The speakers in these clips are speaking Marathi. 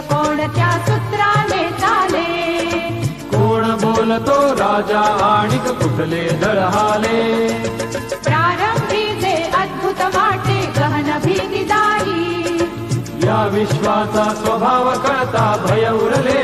कोणत्या सूत्राने चाले कोण बोलतो राजा आणि कुठले दळहाले प्रारंभी जे अद्भुत वाटे गहन भीती जाई. या विश्वाचा स्वभाव कळता भय उरले.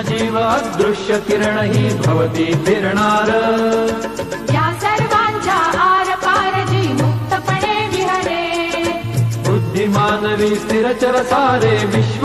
सूक्ष्म जीव अदृश्य किरण ही भवती फिरणार. या सर्वांच्या आर पार जी मुक्तपणे विहरे. बुद्धिमानवी स्थिरचर सारे विश्व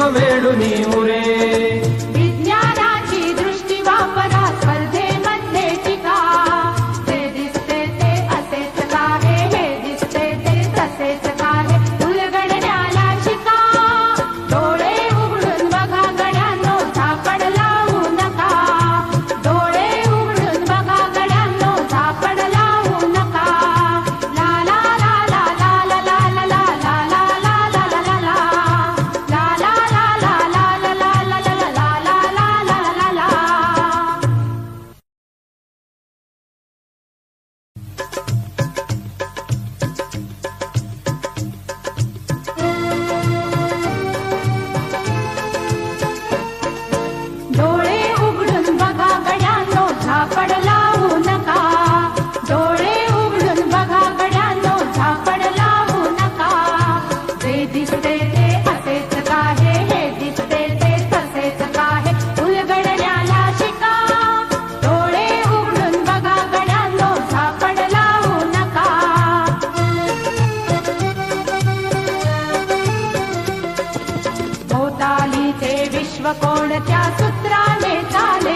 भोवतालीचे विश्व कोणत्या सूत्राने चाले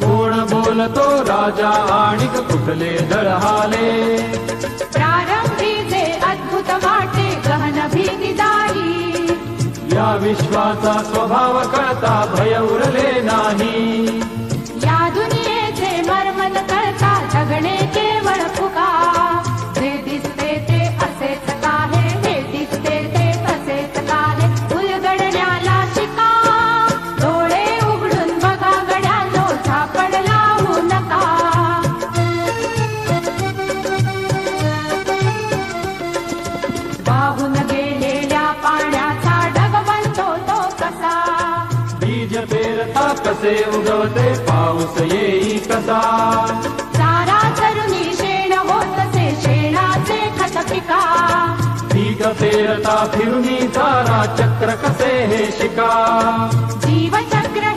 कोण बोलतो राजा आणि कुठले दळहाले प्रारंभी जे अद्भुत वाटे गहन भीती जाई या विश्वाचा स्वभाव कळता भय उरले नाही उगवते पाऊस येई कसा चारा चरुणी शेण होतसे शेणाचे खत पिका पीक पेरता फिरुनी चारा चक्र कसे हे शिका। जीवचक्र